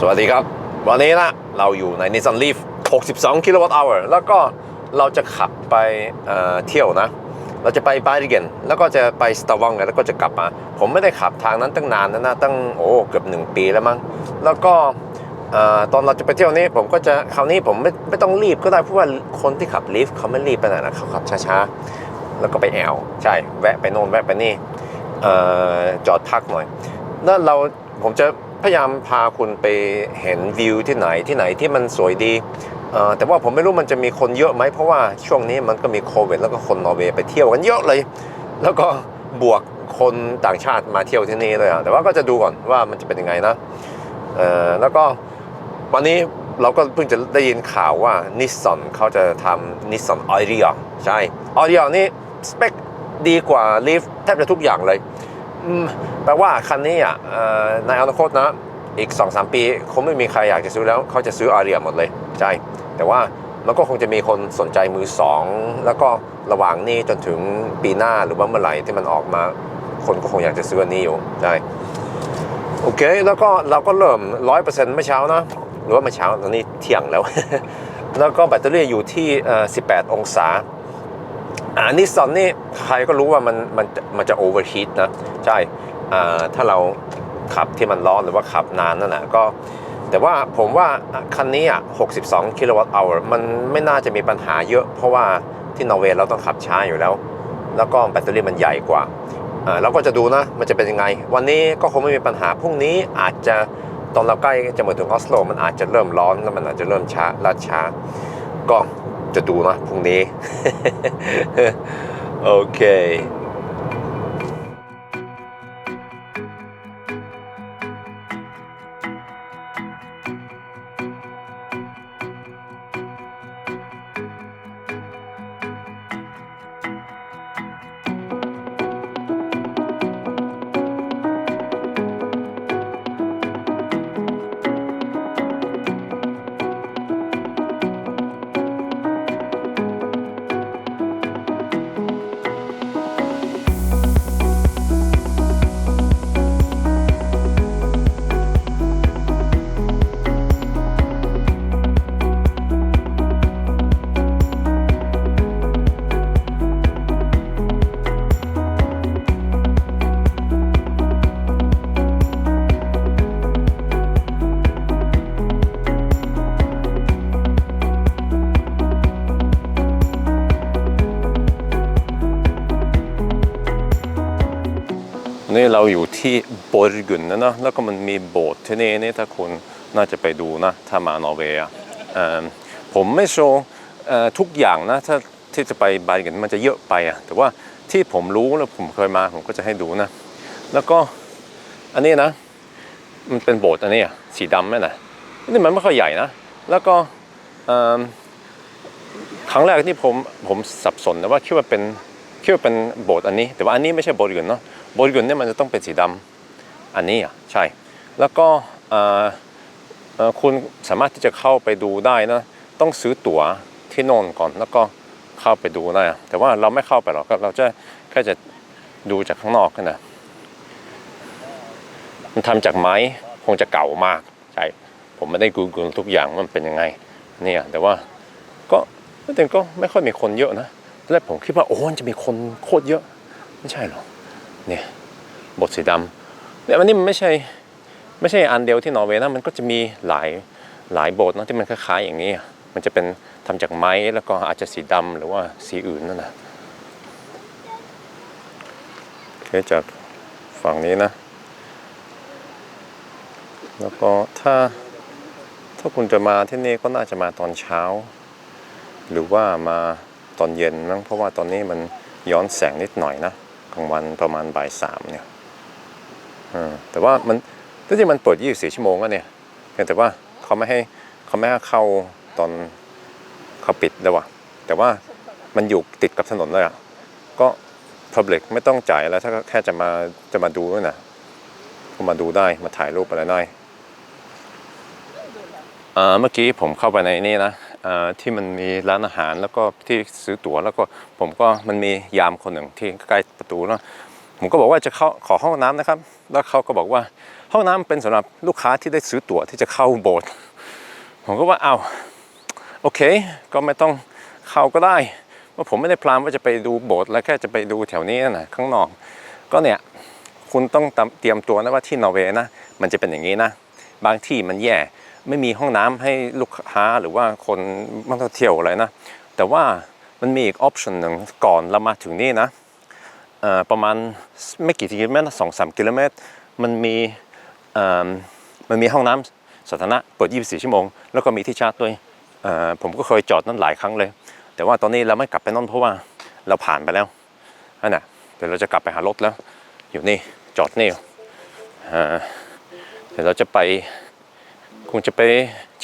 สวัสดีครับ วันนี้นะเราอยู่ใน Nissan Leaf 62กิโลวัตต์ hour แล้วก็เราจะขับไปเเที่ยวนะ เราจะไปบาริเกนแล้วก็จะไปสตาวังแล้วก็จะกลับมา ผมไม่ได้ขับทางนั้นตั้งนานแล้วนะตั้งโอ้เกือบหนึ่งปีแล้วมั้งแล้วก็ตอนเราจะไปเที่ยวนี้ผมก็จะคราวนี้ผมไม่ไม่ต้องรีบก็ได้เพราะว่าคนที่ขับลีฟเขาไม่รีบไปไหนนะเขาขับช้าๆ แล้วก็ไปแอวใช่แวะไปโน่นแวะไปนี่จอดพักหน่อยแล้วเราผมจะ พยายามพาคุณไปเห็นวิวที่ไหนที่ไหนที่มันสวยดี แต่ว่าผมไม่รู้มันจะมีคนเยอะไหมเพราะว่าช่วงนี้มันก็มีโควิดแล้วก็คนนอร์เวย์ไปเที่ยวกันเยอะเลย แล้วก็บวกคนต่างชาติมาเที่ยวที่นี่เลยอะแต่ว่าก็จะดูก่อนว่ามันจะเป็นยังไงนะแล้วก็วันนี้เราก็เพิ่งจะได้ยินข่าวว่านิสสันเขาจะทำนิสสันออริยใช่ออริยนี่สเปคดีกว่าลีฟแทบจะทุกอย่างเลย แปลว่าคันนี้อะเออในอนาคตนะ อีก 2-3 ปีคงไม่มีใครอยากจะซื้อแล้วเขาจะซื้ออาเรียหมดเลย ใช่ แต่ว่ามันก็คงจะมีคนสนใจมือสองแล้วก็ระหว่างนี้จนถึงปีหน้าหรือว่าเมื่อไหร่ที่มันออกมา คนก็คงอยากจะซื้ออันนี้อยู่ใช่โอเค แล้วก็เราก็เริ่มร้อยเปอร์เซ็นต์เมื่อเช้านะ หรือว่าเมื่อเช้าตอนนี้เที่ยงแล้ว แล้วก็แบตเตอรี่อยู่ที่ 18 องศา อ่านิสสันนี่ใครก็รู้ว่ามันมันมันจะโอเวอร์ฮีทนะ ใช่อ่าถ้าเราขับที่มันร้อนหรือว่าขับนานนั่นแหละก็ แต่ว่าผมว่าคันนี้อะ62 กิโลวัตต์ hour มันไม่น่าจะมีปัญหาเยอะ เพราะว่าที่นอร์เวย์เราต้องขับช้าอยู่แล้ว แล้วก็แบตเตอรี่มันใหญ่กว่าอ่าเราก็จะดูนะ มันจะเป็นยังไง วันนี้ก็คงไม่มีปัญหาพรุ่งนี้อาจจะตอนเราใกล้จะมาถึงออสโลมันอาจจะเริ่มร้อนแล้วมันอาจจะเริ่มช้าลาดช้าก็ จะดูนะพรุ่งนี้ โอเค นี่เราอยู่ที่บอร์กุนนะนะแล้วก็มันมีโบสถ์ที่นี่นี่ถ้าคุณน่าจะไปดูนะ ถ้ามานอร์เวย์ผมไม่โชว์เอ่อทุกอย่างนะ ถ้าที่จะไปบาร์กุนมันจะเยอะไปอะแต่ว่าที่ผมรู้แล้วผมเคยมาผมก็จะให้ดูนะ แล้วก็อันนี้นะ มันเป็นโบสถ์อันนี้อะสีดำไหมนะนี่มันไม่ค่อยใหญ่นะ แล้วก็ครั้งแรกที่ผมผมสับสนนะว่าคิดว่าเป็นคิดว่าเป็นโบสถ์อันนี้ แต่ว่าอันนี้ไม่ใช่โบสถ์อื่นเนาะ บริกุนเนี่ยมันจะต้องเป็นสีดำอันนี้อะใช่ แล้วก็คุณสามารถที่จะเข้าไปดูได้นะ ต้องซื้อตั๋วที่โน่นก่อนแล้วก็เข้าไปดูได้ แต่ว่าเราไม่เข้าไปหรอกเราจะแค่จะดูจากข้างนอกแค่นะมันทำจากไม้คงจะเก่ามากใช่ผมไม่ได้ Google ทุกอย่างว่ามันเป็นยังไงเนี่ยแต่ว่าก็แต่ก็ไม่ค่อยมีคนเยอะนะแรกผมคิดว่าโอ้จะมีคนโคตรเยอะ ไม่ใช่หรอก เนี่ยบทสีดำเนี่ยมันนี่มันไม่ใช่ไม่ใช่อันเดียวที่นอร์เวย์นะมันก็จะมีหลายหลายโบสถ์นะที่มันคล้ายๆอย่างนี้ มันจะเป็นทำจากไม้แล้วก็อาจจะสีดำหรือว่าสีอื่นนั่นนะเคจากฝั่งนี้นะ แล้วก็ถ้าถ้าคุณจะมาที่นี่ก็น่าจะมาตอนเช้า หรือว่ามาตอนเย็นนะเพราะว่าตอนนี้มันย้อนแสงนิดหน่อยนะ ลางวันประมาณบ่ายสามเนี่ยแต่ว่ามันจริงมันเปิด 24 ชั่วโมงอะเนี่ยแต่ว่าเขาไม่ให้เขาไม่ให้เข้าตอนเขาปิดแล้ววะแต่ว่ามันอยู่ติดกับถนนเลยอะก็ public ไม่ต้องจ่ายแล้วถ้าแค่จะมาจะมาดูด้วยนะก็มาดูได้มาถ่ายรูปอะไรได้อ่าเมื่อกี้ผมเข้าไปในนี่นะ ที่มันมีร้านอาหารแล้วก็ที่ซื้อตั๋วแล้วก็ผมก็มันมียามคนหนึ่งที่ใกล้ประตูเนาะผมก็บอกว่าจะเข้าขอห้องน้ำนะครับ แล้วเขาก็บอกว่าห้องห้องน้ำเป็นสำหรับลูกค้าที่ได้ซื้อตั๋วที่จะเข้าโบสถ์ผมก็ว่าเอาโอเค ก็ไม่ต้องเข้าก็ได้ว่าผมไม่ได้พลานว่าจะไปดูโบสถ์แล้วแค่จะไปดูแถวนี้นะข้างนอก ก็เนี่ยคุณต้องเตรียมตัวนะว่าที่นอร์เวย์นะมันจะเป็นอย่างนี้นะ บางที่มันแย่ ไม่มีห้องน้ำให้ลูกค้าหรือว่าคนมาเที่ยวอะไรนะ แต่ว่ามันมีอีกออปชันหนึ่งก่อนเรามาถึงนี่นะประมาณไม่กี่กิโลเมตรสองสามกิโลเมตร มันมีมันมีห้องน้ำสาธารณะเปิด 24 ชั่วโมง แล้วก็มีที่ชาร์จด้วยผมก็เคยจอดนั่นหลายครั้งเลย แต่ว่าตอนนี้เราไม่กลับไปนั่นเพราะว่าเราผ่านไปแล้วนั่นน่ะเดี๋ยวเราจะกลับไปหารถแล้ว อยู่นี่จอดนี่เดี๋ยวเราจะไป คงจะไป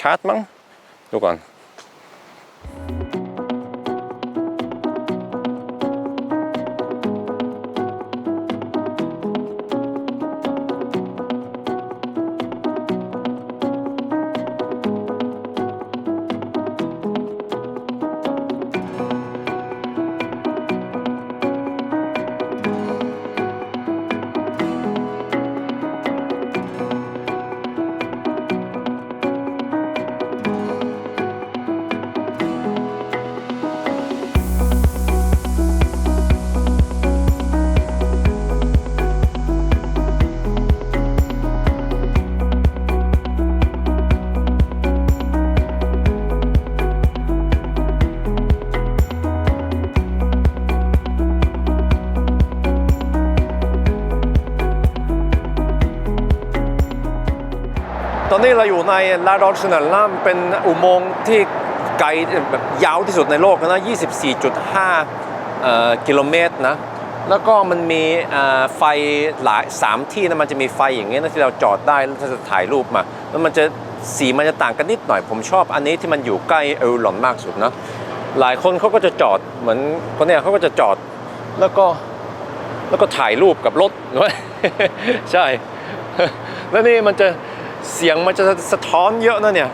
ชาร์จมั้งดูก่อน นี้เราอยู่ในลาดอชนัลนะเป็นอุโมงค์ที่ไกลแบบยาวที่สุดในโลกนะ 24.5 กิโลเมตรนะ แล้วก็มันมีไฟหลายสามที่นะมันจะมีไฟอย่างเงี้ยนะที่เราจอดได้แล้วถ้าจะถ่ายรูปมา แล้วมันจะสีมันจะต่างกันนิดหน่อย ผมชอบอันนี้ที่มันอยู่ใกล้เอลลอนมากสุดนะ หลายคนเขาก็จะจอดเหมือนคนเนี้ยเขาก็จะจอดแล้วก็แล้วก็ถ่ายรูปกับรถใช่ แล้วนี่มันจะ เสียงมันจะสะท้อนเยอะนะเนี่ย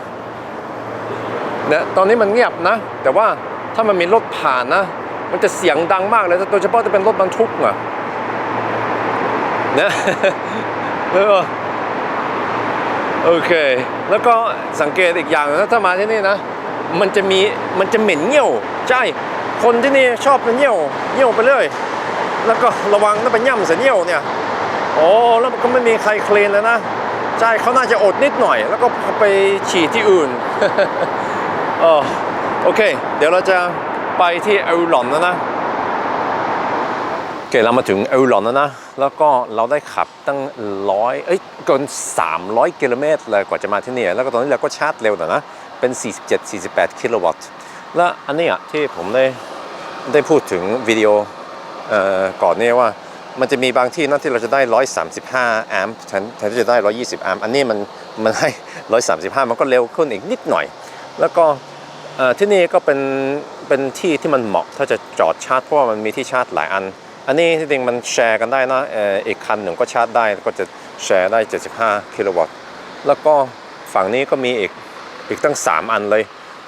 นี่ยตอนนี้มันเงียบนะ แต่ว่าถ้ามันมีรถผ่านนะ มันจะเสียงดังมากเลยโดยเฉพาะจะเป็นรถบรรทุกอะเนี่ยเออโอเค แล้วก็สังเกตอีกอย่างนะถ้ามาที่นี่นะ มันจะมีมันจะเหม็นเงี้ยวใช่คนที่นี่ชอบเป็นเงี้ยวเงี้ยวไปเรื่อยแล้วก็ระวังนะเป็นย่ำเสียเงี้ยวเนี่ยโอ้แล้วก็ไม่มีใครเคลนเลยนะ ใช่เขาน่าจะอดนิดหน่อย แล้วก็ไปฉีดที่อื่นเออโอเค เดี๋ยวเราจะไปที่เอลลอนแล้วนะโอเคเรามาถึงเอลลอนแล้วนะ แล้วก็เราได้ขับตั้งร้อยเอ้ยเกิน300กิโลเมตรเลยกว่าจะมาที่นี่ แล้วก็ตอนนี้เราก็ชาร์จเร็วหน่อยนะ เป็น 47-48 กิโลวัตต์ และอันนี้ยที่ผมได้ได้พูดถึงวิดีโอเอ่อก่อนนี่ยว่า มันจะมีบางที่นะที่เราจะได้ 135 แอมป์แทนที่จะได้ 120 แอมป์อันนี้มันมันให้ 135 มันก็เร็วขึ้นอีกนิดหน่อย แล้วก็ที่นี่ก็เป็นเป็นที่ที่มันเหมาะถ้าจะจอดชาร์จเพราะว่ามันมีที่ชาร์จหลายอัน อันนี้ที่จริงมันแชร์กันได้นะเอออีกคันหนึ่งก็ชาร์จได้ก็จะแชร์ได้ 75 กิโลวัตต์ แล้วก็ฝั่งนี้ก็มีอีกอีกตั้ง 3 อันเลย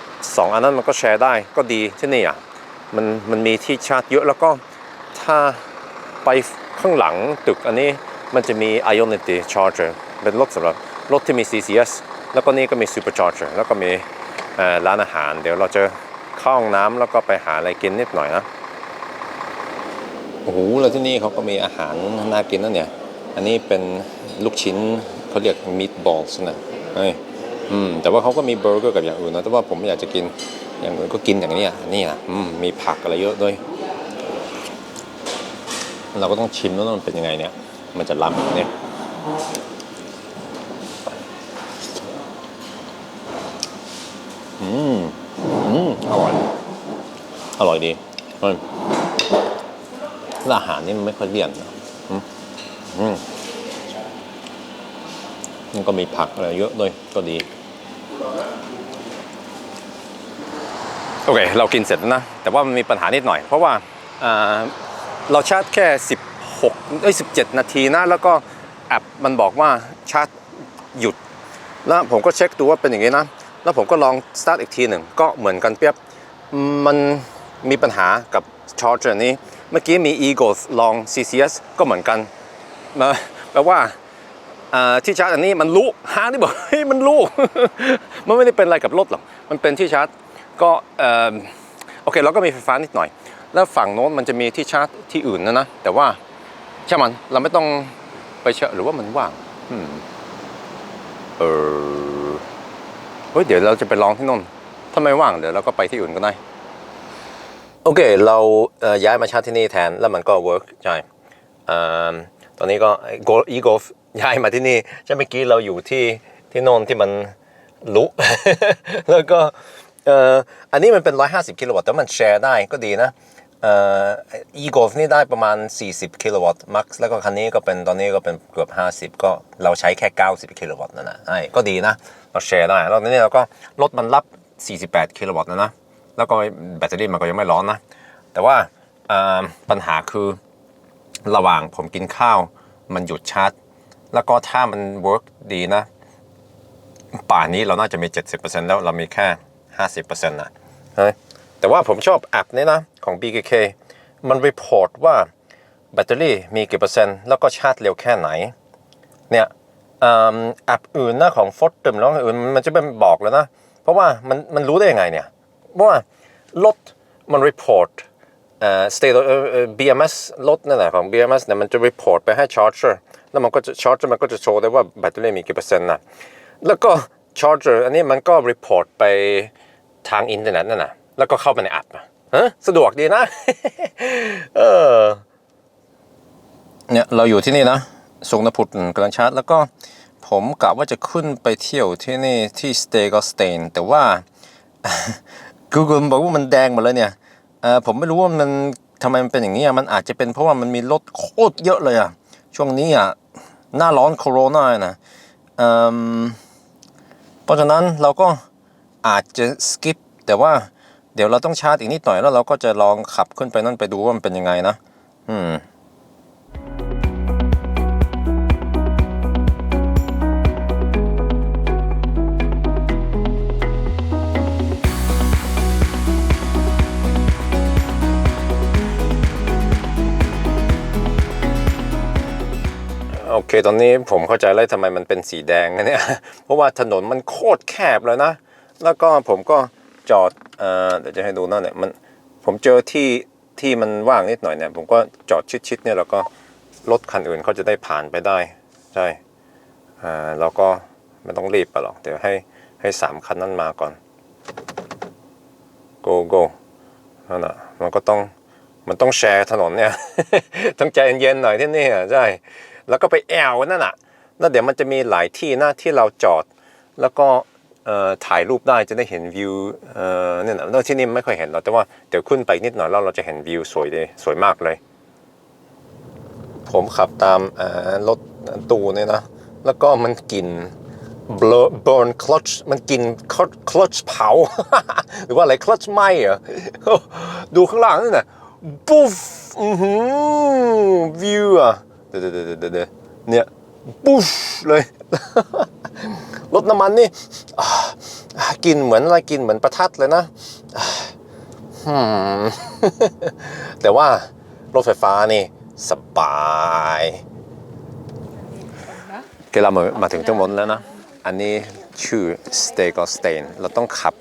2 อันนั้นมันก็แชร์ได้ก็ดีที่นี่อะมันมันมีที่ชาร์จเยอะแล้วก็ถ้า ไปข้างหลังตึกอันนี้มันจะมี Ionity Charger เป็นรถสำหรับรถที่มี CCS แล้วก็นี่ก็มี Supercharger แล้วก็มีร้านอาหาร เดี๋ยวเราจะเข้าห้องน้ำแล้วก็ไปหาอะไรกินนิดหน่อยนะ โอ้โห แล้วที่นี่เขาก็มีอาหารน่ากินนะเนี่ย อันนี้เป็นลูกชิ้นเขาเรียก meatballs นะเฮ้ยอืม แต่ว่าเขาก็มีเบอร์เกอร์กับอย่างอื่นนะ แต่ว่าผมอยากจะกินอย่างอื่นก็กินอย่างนี้อะนี่นะอืม มีผักอะไรเยอะด้วย เราก็ต้องชิมแล้วว่ามันเป็นยังไงเนี่ย มันจะล้ำเนี่ยอืมอืมอร่อย อร่อยดีเฮ้ยอาหารนี่มันไม่ค่อยเลี่ยนนะอืมอืมมันก็มีผักอะไรเยอะด้วยก็ดี โอเค เรากินเสร็จแล้วนะ แต่ว่ามันมีปัญหานิดหน่อย เพราะว่าอ่า เราชาร์จแค่ 16เอ้ย17 นาทีนะแล้วก็แอปมันบอกว่าชาร์จหยุด แล้วผมก็เช็คดูว่าเป็นอย่างนี้นะ แล้วผมก็ลองสตาร์ทอีกทีหนึ่งก็เหมือนกันเปียบมันมีปัญหากับ Charger นี้ เมื่อกี้มี Eagles ลอง CCS ก็เหมือนกันแปลว่าที่ชาร์จอันนี้มันรู้ฮาที่บอกเฮ้ยมันรู้มันไม่ได้เป็นอะไรกับรถหรอก มันเป็นที่ชาร์จก็โอเคเราก็มีไฟฟ้านิดหน่อย แล้วฝั่งโน้นมันจะมีที่ชาร์จที่อื่นนะนะ แต่ว่าใช่มันเราไม่ต้องไปเชอหรือว่ามันว่างอเออเฮ้ยเดี๋ยวเราจะไปลองที่โน่นถ้าไม่ว่างเดี๋ยวเราก็ไปที่อื่นก็ได้โอเค เราเย้ายมาชาร์จที่นี่แทนแล้วมันก็เวิร์กใช่ตอนนี้ก็อีโกฟย้ายมาที่นี่ใช่เมื่อกี้เราอยู่ที่ที่โน่นที่มันลุแล้วก็อันนี้มันเป็น 150 กิโลวัตต์แต่มันแชร์ได้ก็ดีนะ อ่ออีโกฟนี่ได้ประมาณ 40 กิโลวัตต์มักแล้วก็คันนี้ก็เป็นตอนนี้ก็เป็นเกือบ 50 ก็เราใช้แค่ 90 กิโลวัตต์นั่นนะไอ้ก็ดีนะ เราแชร์ได้ แล้วตอนนี้เราก็รถมันรับ 48 กิโลวัตต์นะนะ แล้วก็แบตเตอรี่มันก็ยังไม่ร้อนนะ แต่ว่าปัญหาคือระหว่างผมกินข้าวมันหยุดชาร์จ แล้วก็ถ้ามันเวิร์กดีนะ ป่านนี้เราน่าจะมี 70%แล้วเรามีแค่ 50%นะเฮ้ย แต่ว่าผมชอบแอปนี้นะ ของ BKK มันรีพอร์ตว่าแบตเตอรี่มีกี่เปอร์เซ็นต์ แล้วก็ชาร์จเร็วแค่ไหน เนี่ยแอปอื่นนะของฟอร์ดมแล้วอื่นมันจะเป็นบอกแล้วนะ เพราะว่ามันมันรู้ได้ยังไงเนี่ย เพราะว่ารถมัน report เอ่อ state เออเออ BMS รถนั่นแหละของ BMS เนี่ยมันจะ report ไปให้ charger แล้วมันก็จะ charger มันก็จะโชว์ได้ว่าแบตเตอรี่มีกี่เปอร์เซ็นต์นะแล้วก็ charger อันนี้มันก็ report ไปทางอินเทอร์เน็ตนั่นนะ แล้วก็เข้าไปในแอปอะฮะสะดวกดีนะ เออ เนี่ยเราอยู่ที่นี่นะสงนพุทธกำลังชาร์จแล้วก็ผมกะว่าจะขึ้นไปเที่ยวที่นี่ที่สเตกสเตนแต่ว่า Google บอกว่ามันแดงหมดเลยเนี่ยผมไม่รู้ว่ามันทำไมมันเป็นอย่างนี้มันอาจจะเป็นเพราะว่ามันมีรถโคตรเยอะเลยอะช่วงนี้อะหน้าร้อนโคโรนานะเพราะฉะนั้นเราก็อาจจะสกิปแต่ว่า เดี๋ยวเราต้องชาร์จอีกนิดหน่อยแล้วเราก็จะลองขับขึ้นไปนั่นไปดูว่ามันเป็นยังไงนะ อืมโอเค ตอนนี้ผมเข้าใจแล้วทำไมมันเป็นสีแดงนะเนี่ย เพราะว่าถนนมันโคตรแคบเลยนะ แล้วก็ผมก็ จอดเอ่อเดี๋ยวจะให้ดูนะเนี่ยมันผมเจอที่ที่มันว่างนิดหน่อยเนี่ยผมก็จอดชิดๆเนี่ยแล้วก็รถคันอื่นเขาจะได้ผ่านไปได้ใช่อ่าเราก็ไม่ต้องรีบไปหรอกเดี๋ยวให้ให้สามคันนั้นมาก่อน go go นั่นน่ะมันก็ต้องมันต้องแชร์ถนนเนี่ยต้องใจเย็นๆหน่อยที่นี่อะใช่แล้วก็ไปแอวนั่นน่ะแล้วเดี๋ยวมันจะมีหลายที่นะที่เราจอด แล้วก็ ถ่ายรูปได้จะได้เห็นวิวเนี่ยนะแล้วที่นี่ไม่ค่อยเห็นหรอกแต่ว่าเดี๋ยวขึ้นไปนิดหน่อยแล้วเราจะเห็นวิวสวยเลยสวยมากเลย ผมขับตามรถตู้เนี่ยนะ แล้วก็มันกลิ่น blur- burn clutch มันกลิ่น clutch เผา หรือว่าอะไร clutch ไหมเหรอดูข้างล่างนี่นะปุ๊ฟวิวอะเดี๋ยวเดเดเดเดเนี่ยปุ๊ฟเลย รถน้ำมันนี่อ่าอ่ากินเหมือนอะไรกินเหมือนประทัดเลยนะอ่าอืมแต่ว่ารถไฟฟ้านี่สบายโอเคเรามามาถึงทั้งหมดแล้วนะ อันนี้ชื่อ s t a g o s t a i n เราต้องขับ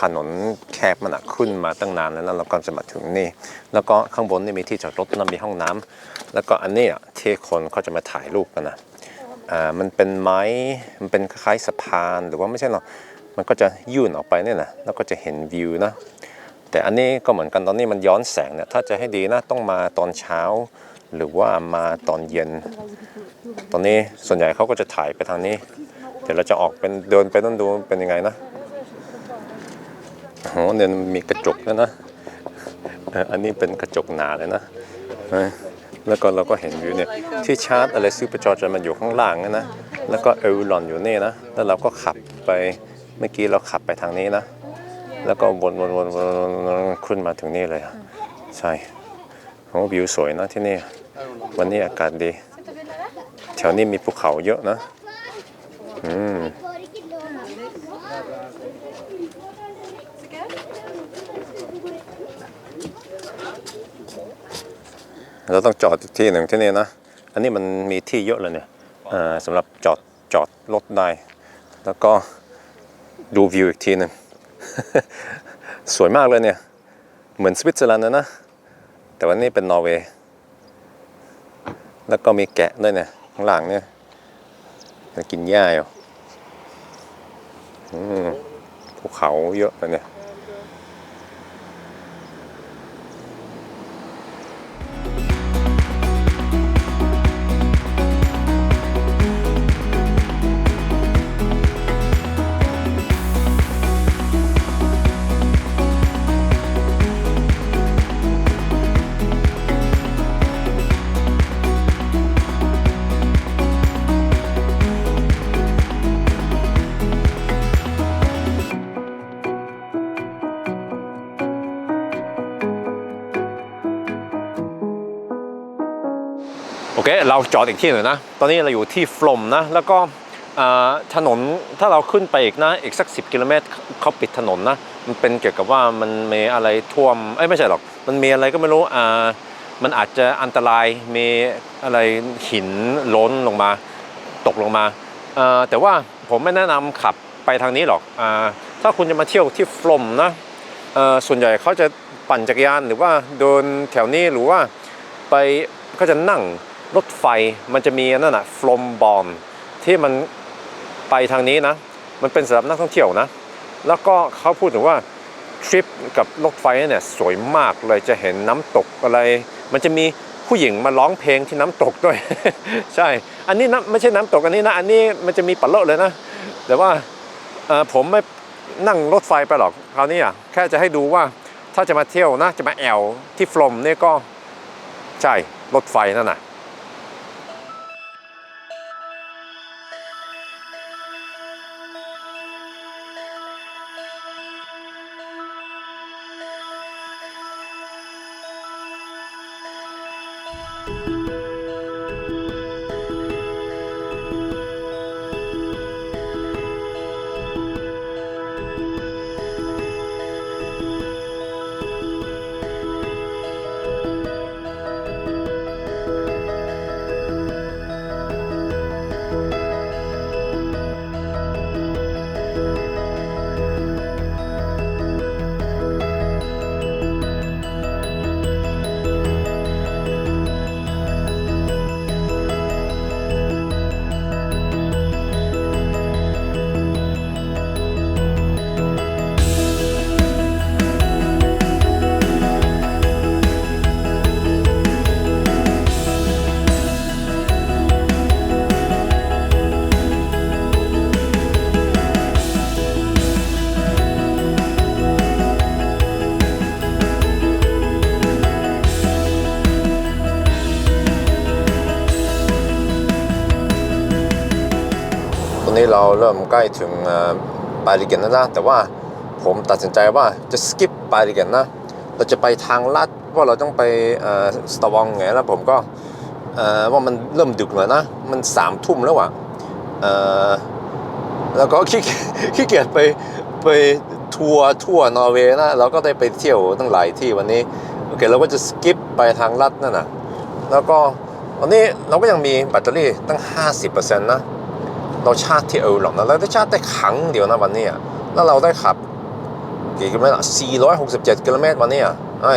ถนนแคบมันอะขึ้นมาตั้งนานแล้วแล้วเราก็จะมาถึงนี่ แล้วก็ข้างบนนี่มีที่จอดรถแล้วมีห้องน้ำแล้วก็อันนี้อะที่คนเขาจะมาถ่ายรูปกันนะอ่า มันเป็นไม้มันเป็นคล้ายสะพานหรือว่าไม่ใช่หรอกมันก็จะยื่นออกไปเนี่ยนะแล้วก็จะเห็นวิวนะแต่อันนี้ก็เหมือนกันตอนนี้มันย้อนแสงเนี่ยถ้าจะให้ดีนะต้องมาตอนเช้า หรือว่ามาตอนเย็น ตอนนี้ส่วนใหญ่เขาก็จะถ่ายไปทางนี้ เดี๋ยวเราจะออกเป็นเดินไปต้องดูเป็นยังไงนะโอ้โหเนี่ยมีกระจกด้วนะอันนี้เป็นกระจกหนาเลยนะ แล้วก็เราก็เห็นวิวเนี่ยที่ชาร์จอะไรซูเปอร์จอร์จมันอยู่ข้างล่างนะ แล้วก็เอลลอนอยู่นี่นะ แล้วเราก็ขับไปเมื่อกี้เราขับไปทางนี้นะ แล้วก็วนวนวนวนขึ้นมาถึงนี่เลยใช่โอ้วิวสวยนะที่นี่ วันนี้อากาศดี แถวนี้มีภูเขาเยอะนะ อืม เราต้องจอดที่หนึ่งที่นี่นะ อันนี้มันมีที่เยอะเลยเนี่ยสำหรับจอดจอดรถได้ แล้วก็ดูวิวอีกทีหนึ่งสวยมากเลยเนี่ย เหมือนสวิตเซอร์แลนด์นะ แต่ว่านี่เป็นนอร์เวย์ แล้วก็มีแกะด้วยเนี่ย ข้างหลังเนี่ยกินหญ้าอยู่อืมภูเขาเยอะเลยเนี่ย เราจอดอีกที่หนึ่งนะ ตอนนี้เราอยู่ที่ฟลอมนะ แล้วก็ถนนถ้าเราขึ้นไปอีกนะ อีกสัก 10 กิโลเมตรเขาปิดถนนนะ มันเป็นเกี่ยวกับว่ามันมีอะไรท่วม เอ้ยไม่ใช่หรอก มันมีอะไรก็ไม่รู้ อ่า มันอาจจะอันตราย มีอะไรหินล้นลงมา ตกลงมาอ่อแต่ว่าผมไม่แนะนำขับไปทางนี้หรอกอาถ้าคุณจะมาเที่ยวที่ฟลอมนะอ่อส่วนใหญ่เขาจะปั่นจักรยานหรือว่าเดินแถวนี้หรือว่าไปก็จะนั่ง รถไฟมันจะมีนั่นนะฟลอมบอมที่มันไปทางนี้นะ มันเป็นสำหรับนักท่องเที่ยวนะ แล้วก็เขาพูดถึงว่าทริปกับรถไฟเนี่ยสวยมากเลยจะเห็นน้ำตกอะไร มันจะมีผู้หญิงมาร้องเพลงที่น้ำตกด้วย ใช่ อันนี้นะไม่ใช่น้ำตกอันนี้นะ อันนี้มันจะมีปัลโลเลยนะ แต่ว่าผมไม่นั่งรถไฟไปหรอกคราวนี้อะแค่จะให้ดูว่าถ้าจะมาเที่ยวนะจะมาแอวที่ฟลอมเนี่ยก็ใช่รถไฟนั่นน่ะ เราเริ่มใกล้ถึงบาริเกนแล้วนะแต่ว่าผมตัดสินใจว่าจะสกิปบาริเกนนะเราจะไปทางลัดว่าเราต้องไปสตาวองไงแล้วผมก็ว่ามันเริ่มดึกแล้วนะมันสามทุ่มแล้วอะเอ่อแล้วก็ขี้เกียจขี้เกียจไปไปทัวร์ทั่วนอร์เวย์นะเราก็ได้ไปเที่ยวตั้งหลายที่วันนี้โอเคเราก็จะสกิปไปทางลัดนั่นนะแล้วก็วันนี้เราก็ยังมีแบตเตอรี่ตั้ง 50%นะ เราชาติที่เออหรอกนเราได้ชาติได้ขังเดียวนะวันนี้แล้วเราได้ขับกี่กิโลเมตรอะ467กิโลเมตรวันนี้อะไอ้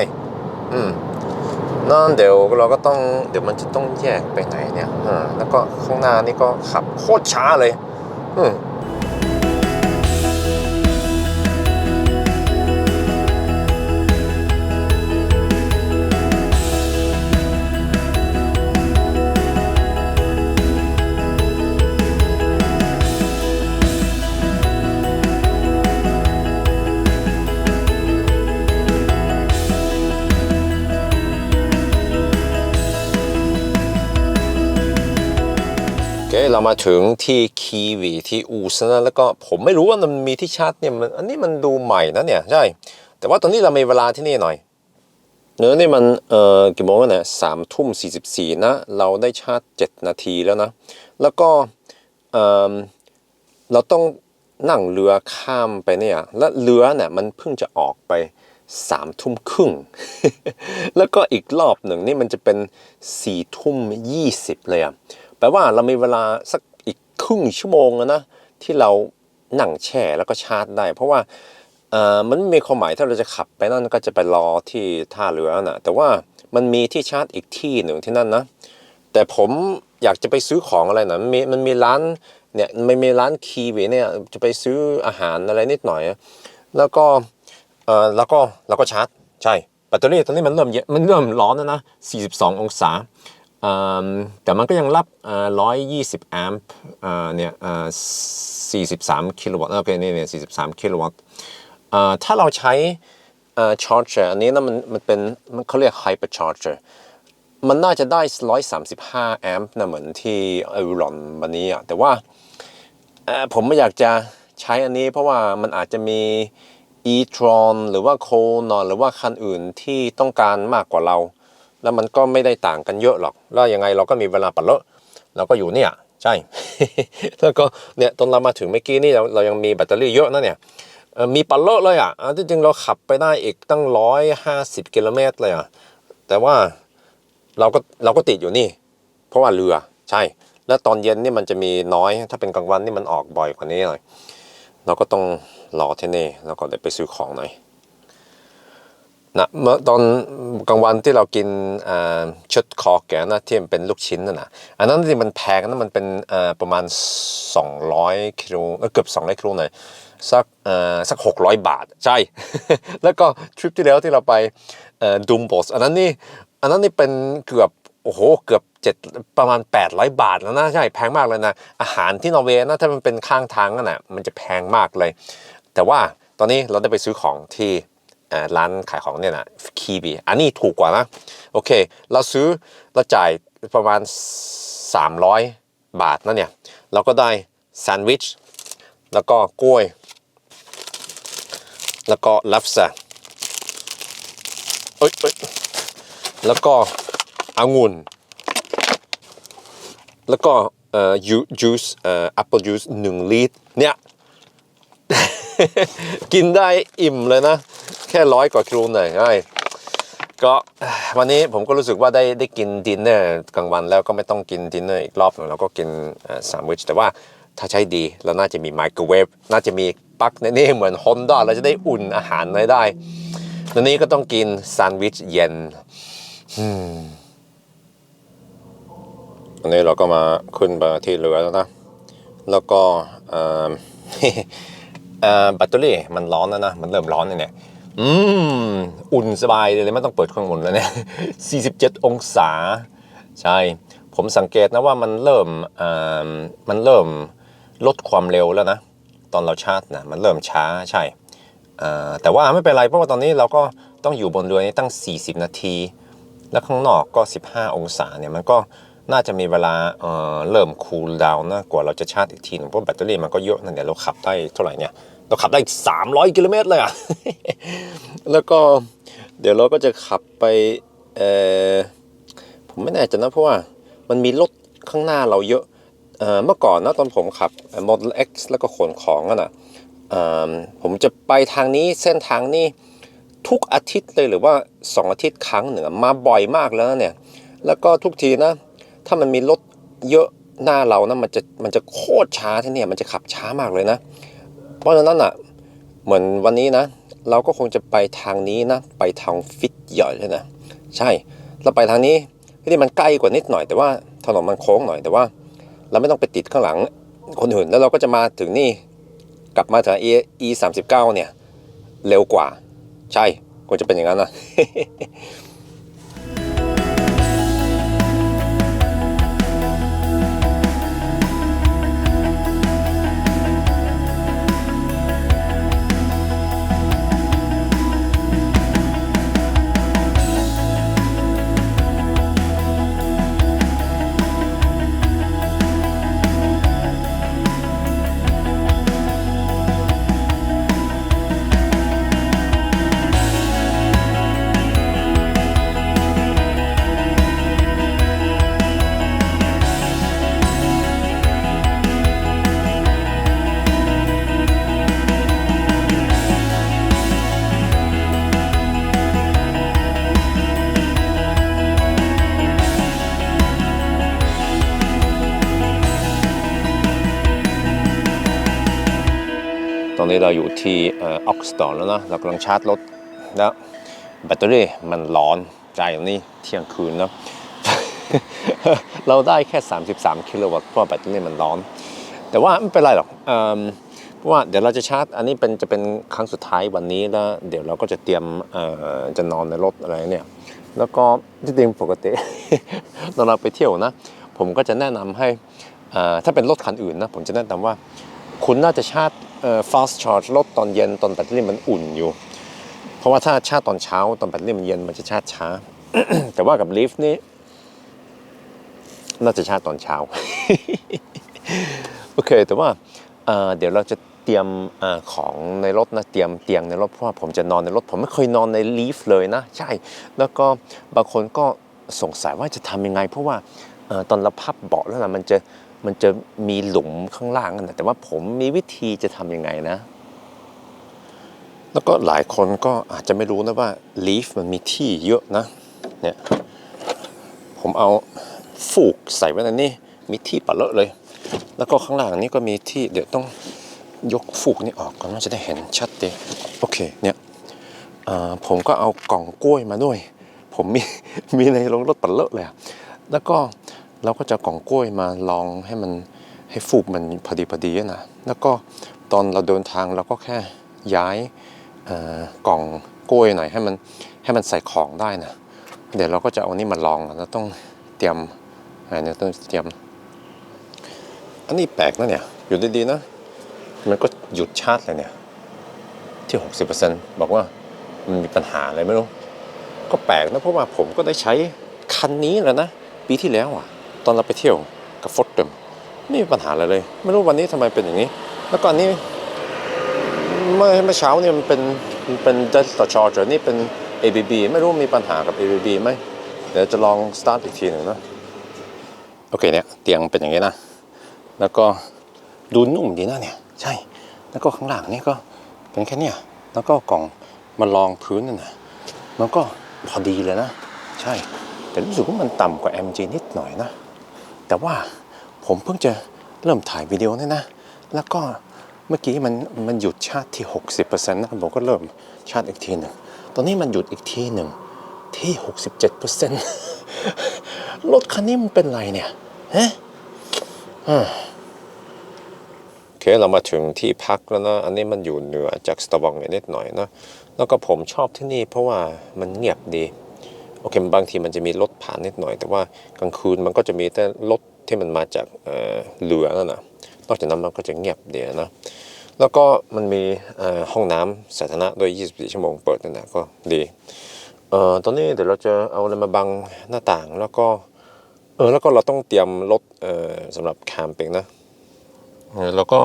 อืมนั่นเดี๋ยวเราก็ต้องเดี๋ยวมันจะต้องแยกไปไหนเนี่ยอ่าแล้วก็ข้างหน้านี่ก็ขับโคตรช้าเลย อืม เรามาถึงที่คีวีที่อูสนะแล้วก็ผมไม่รู้ว่ามันมีที่ชาร์จเนี่ยมันอันนี้มันดูใหม่นะเนี่ยใช่ แต่ว่าตอนนี้เรามีเวลาที่นี่หน่อยเนื้อนี่มันเอ่อกี่โมงแล้วเนี่ยสามทุ่มสี่สิบสี่นะ เราได้ชาร์จเจ็ดนาทีแล้วนะ แล้วก็เอ่อเราต้องนั่งเรือข้ามไปเนี่ย และเรือเนี่ยมันเพิ่งจะออกไปสามทุ่มครึ่ง แล้วก็อีกรอบหนึ่งนี่มันจะเป็นสี่ทุ่มยี่สิบเลยอะ แปลว่าเรามีเวลาสักอีกครึ่งชั่วโมงนะที่เรานั่งแช่แล้วก็ชาร์จได้ เพราะว่าเออมันไม่มีความหมายถ้าเราจะขับไปนั่นก็จะไปรอที่ท่าเรือน่ะแต่ว่ามันมีที่ชาร์จอีกที่หนึ่งที่นั่นนะ แต่ผมอยากจะไปซื้อของอะไรนะมันมีมันมีร้านเนี่ยไมันมีร้านคีวีเนี่ยจะไปซื้ออาหารอะไรนิดหน่อย แล้วก็เออแล้วก็แล้วก็ชาร์จ ใช่แบตเตอรี่ตอนนี้มันเริ่มเย็นมันเริ่มร้อนแล้วนะ 42 องศา แต่มันก็ยังรับ 120 แอมป์เนี่ย43 กิโลวัตต์โอเคนี่เนี่ย43 กิโลวัตต์ถ้าเราใช้เอ่อ charger อันนี้นะมันมันเป็นมันเขาเรียก hyper charger มันน่าจะได้ 135 แอมป์นะเหมือนที่เอรอนวันนี้อะแต่ว่าผมไม่อยากจะใช้อันนี้เพราะว่ามันอาจจะมี e-tron หรือว่า c o n o n หรือว่าคันอื่นที่ต้องการมากกว่าเรา แล้วมันก็ไม่ได้ต่างกันเยอะหรอก แล้วยังไงเราก็มีเวลาปัดเลอะเราก็อยู่เนี่ยใช่ แล้วก็เนี่ยตอนเรามาถึงเมื่อกี้นี่เราเรายังมีแบตเตอรี่เยอะนะเนี่ยมีปัดเลอะเลยอะอันที่จริงเราขับไปได้อีกตั้งร้อยห้าสิบกิโลเมตรเลยอะแต่ว่าเราก็เราก็ติดอยู่นี่ เพราะว่าเรือใช่ แล้วตอนเย็นนี่มันจะมีน้อย ถ้าเป็นกลางวันนี่มันออกบ่อยกว่านี้หน่อยเราก็ต้องรอที่นี่แล้วก็เดี๋ยวไปซื้อของหน่อย นะเมื่อตอนกลางวันที่เรากินชุดคอแกนะที่มันเป็นลูกชิ้นนั่นนะอันนั้นที่มันแพงนะมันเป็นประมาณ 200กิโลเอ้ยเกือบ200กิโลหน่อยสักอ่าสัก600บาทใช่ แล้วก็ทริปที่แล้วที่เราไปดูมบอสอันนั้นนี่อันนั้นนี่เป็นเกือบโอ้โหเกือบเจ็ดประมาณ 800 บาทแล้วนะใช่แพงมากเลยนะ อาหารที่นอร์เวย์นะถ้ามันเป็นข้างทางนั่นนะมันจะแพงมากเลย แต่ว่าตอนนี้เราได้ไปซื้อของที่ ร้านขายของเนี่ยนะคีบีอันนี้ถูกกว่านะ โอเค เราซื้อเราจ่ายประมาณ 300 บาทนะเนี่ย เราก็ได้แซนด์วิช แล้วก็กล้วย แล้วก็ลัฟซ่าเอ้ยเอ้ยแล้วก็องุ่น แล้วก็เอ่อยูจูสเอ่อแอปเปิลจูสหนึ่งลิตรเนี่ย กินได้อิ่มเลยนะ แค่ร้อยกว่ากิโลหน่อยก็วันนี้ผมก็รู้สึกว่าได้ได้กินดินเนอร์กลางวันแล้วก็ไม่ต้องกินดินเนอร์อีกรอบหนึงแล้วก็กินแซนด์วิชแต่ว่าถ้าใช้ดีเราน่าจะมีไมโครเวฟน่าจะมีปลั๊กในนี่เหมือนฮอนด้าเราจะได้อุ่นอาหารไว้ได้วันนี้ก็ต้องกินแซนด์วิชเย็นอันนี้เราก็มาขึ้นมาที่เรือแล้วนะ แล้วก็เอ่อออแบตเตอรี่มันร้อนแล้วนะ มันเริ่มร้อนเนี่ย อืม อุ่นสบายเลยไม่ต้องเปิดเครื่องอุ่นแล้วเนี่ย 47 องศา ใช่ ผมสังเกตนะว่ามันเริ่มอ่อมันเริ่มลดความเร็วแล้วนะ ตอนเราชาร์จนะ มันเริ่มช้าใช่แต่ว่าไม่เป็นไรเพราะว่าตอนนี้เราก็ต้องอยู่บนเรือนี้ตั้ง 40 นาที แล้วข้างนอกก็ 15 องศาเนี่ยมันก็น่าจะมีเวลาเเริ่มคูลดาวน์นะกว่าเราจะชาร์จอีกทีหนึงเพราะแบตเตอรี่มันก็เยอะนั่นเดี๋ยวเราขับได้เท่าไหร่เนี่ย เราขับได้300 กิโลเมตรเลยอะ แล้วก็เดี๋ยวเราก็จะขับไปเออผมไม่แน่ใจนะเพราะว่ามันมีรถข้างหน้าเราเยอะเมื่อก่อนนะตอนผมขับ Model X แล้วก็ขนของอะนะเอ่อผมจะไปทางนี้เส้นทางนี้ทุกอาทิตย์เลยหรือว่า 2 อาทิตย์ครั้งหนึ่งมาบ่อยมากแล้วเนี่ย แล้วก็ทุกทีนะ ถ้ามันมีรถเยอะหน้าเรานะมันจะมันจะโคตรช้าที่เนี่ยมันจะขับช้ามากเลยนะ ราะฉะนั้นอะเหมือนวันนี้นะ เราก็คงจะไปทางนี้นะ ไปทางฟิตหญ่เลยนะใช่เราไปทางนี้ที่มันใกล้กว่านิดหน่อย แต่ว่าถนนมันโค้งหน่อยแต่ว่า เราไม่ต้องไปติดข้างหลังคนอื่นแล้วเราก็จะมาถึงนี่กลับมาถึง E E สามสิบเก้าเนี่ย เร็วกว่า ใช่ควรจะเป็นอย่างนั้นนะ เราอยู่ที่อออกสตอแล้วนะ เรากำลังชาร์จรถแล้วแบตเตอรี่มันร้อนใจตรงนี้เที่ยงคืนเนาะเราได้แค่ 33 กิโลวัตต์เพราะแบตเตอรี่มันร้อน แต่ว่าไม่เป็นไรหรอกเพราะว่าเดี๋ยวเราจะชาร์จ อันนี้เป็นจะเป็นครั้งสุดท้ายวันนี้แล้วเดี๋ยวเราก็จะเตรียมจะนอนในรถอะไรเนี่ย แล้วก็ที่จริงปกติตอนเราไปเที่ยวนะ ผมก็จะแนะนำให้ถ้าเป็นรถคันอื่นนะผมจะแนะนำว่า คุณน่าจะชาร์จ fast charge รถตอนเย็นตอนแบตเตอรี่มันอุ่นอยู่ เพราะว่าถ้าชาร์จตอนเช้าตอนแบตเตอรี่มันเย็นมันจะชาร์จช้า แต่ว่ากับลิฟต์นี่น่าจะชาร์จตอนเช้า โอเค แต่ว่าเเดี๋ยวเราจะเตรียมอของในรถนะเตรียมเตียงในรถเพราะว่าผมจะนอนในรถ ผมไม่เคยนอนในลีฟเลยนะ ใช่ แล้วก็บางคนก็สงสัยว่าจะทำยังไง เพราะว่าอตอนเราพับเบาะแล้วนะมันจะ มันจะมีหลุมข้างล่างนะแต่ว่าผมมีวิธีจะทำยังไงนะ แล้วก็หลายคนก็อาจจะไม่รู้นะว่าลีฟมันมีที่เยอะนะเนี่ยผมเอาฟูกใส่ไว้ในนี้มีที่ปะเลอะเลย แล้วก็ข้างล่างนี้ก็มีที่เดี๋ยวต้องยกฟูกนี่ออกก่อนว่าจะได้เห็นชัดดีโอเคเนี่ยผมก็เอากล่องกล้วยมาด้วย ผมมีมีในโรงรถปะเลอะเลยแล้วก็ เราก็จะกล่องกล้วยมาลองให้มันให้ฟูกมันพอดีพอดีนะแล้วก็ตอนเราเดินทางเราก็แค่ย้ายกล่องกล้วยหน่อยให้มันให้มันใส่ของได้นะเดี๋ยวเราก็จะเอานี่มาลองแล้วต้องเตรียมอะไรเนี่ยต้องเตรียม อันนี้แปลกนะเนี่ยอยู่ดีๆนะมันก็หยุดชาร์จเลยเนี่ยที่ 60%บอกว่ามันมีปัญหาอะไรไม่รู้ ก็แปลกนะเพราะว่าผมก็ได้ใช้คันนี้แล้วนะ ปีที่แล้วอะ ตอนเราไปเที่ยวกับฟอร์ดเดิมไม่มีปัญหาอะไรเลย ไม่รู้วันนี้ทำไมเป็นอย่างนี้ แล้วก่อนนี้เมื่อเมื่อเช้าเนี่ยมันเป็นมันเป็น Delta Charger นี่เป็น ABB ไม่รู้มีปัญหากับ ABB ไหมเดี๋ยวจะลองสตาร์ทอีกทีหนึ่งนะโอเคเนี่ยเตียงเป็นอย่างนี้นะ แล้วก็ดูนุ่มดีนะเนี่ย ใช่ แล้วก็ข้างหลังนี่ก็เป็นแค่เนี่ยแล้วก็กล่องมารองพื้นนั่นนะมันก็พอดีเลยนะ ใช่ แต่รู้สึกว่ามันต่ำกว่า MG นิดหน่อยนะ แต่ว่าผมเพิ่งจะเริ่มถ่ายวิดีโอนี่นะ แล้วก็เมื่อกี้มันมันหยุดชาร์จที่ 60%นะผมก็เริ่มชาร์จอีกทีหนึ่ง ตอนนี้มันหยุดอีกทีหนึ่งที่ 67%รถคันนี้มันเป็นไรเนี่ยฮะโอเคเรามาถึงที่พักแล้วนะ อันนี้มันอยู่เหนือจากสตาร์บัคนิดหน่อยนะ แล้วก็ผมชอบที่นี่เพราะว่ามันเงียบดี อเคบางทีมันจะมีรถผ่านนิดหน่อย แต่ว่ากลางคืนมันก็จะมีแต่รถที่มันมาจากเเรือนั่นนะนอกจากนั้นมันก็จะเงียบเดียนะแล้วก็มันมีห้องน้ำสาธารณะด้วย 24 ชั่วโมงเปิดนั่นนะก็ดีเอ่อตอนนี้เดี๋ยวเราจะเอาอะไรมาบังหน้าต่างแล้วก็เออแล้วก็เราต้องเตรียมรถเอ่อสำหรับแคมปิ้งนะเออแล้วก็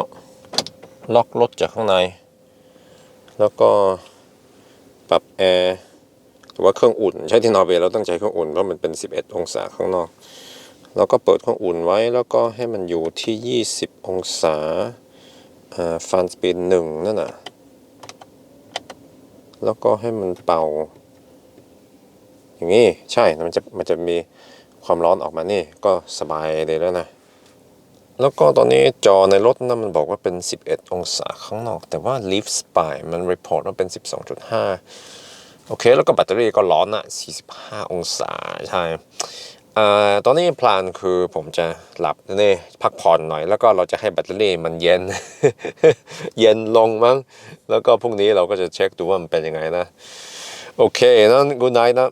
ล็อกรถจากข้างใน แล้วก็ปรับแอร์ หรือว่าเครื่องอุ่นใช้ที่นอร์เวย์เราต้องใช้เครื่องอุ่นเพราะมันเป็น 11 องศาข้างนอกแล้วก็เปิดเครื่องอุ่นไว้แล้วก็ให้มันอยู่ที่ 20 องศาฟันสปีดหนึ่งนั่นน่ะ แล้วก็ให้มันเป่า อย่างนี้ใช่มันจะมันจะมีความร้อนออกมานี่ก็สบายเลยแล้วนะ แล้วก็ตอนนี้จอในรถนะมันบอกว่าเป็น 11 องศาข้างนอก แต่ว่า Leaf Spy มัน report ว่าเป็น 12.5 โอเค แล้วก็แบตเตอรี่ก็ร้อนอะ45 องศาใช่ตอนนี้พลานคือผมจะหลับนี่พักผ่อนหน่อย แล้วก็เราจะให้แบตเตอรี่มันเย็น เย็นลงมั้ง แล้วก็พรุ่งนี้เราก็จะเช็คดูว่ามันเป็นยังไงนะ โอเคนะกูไนนะ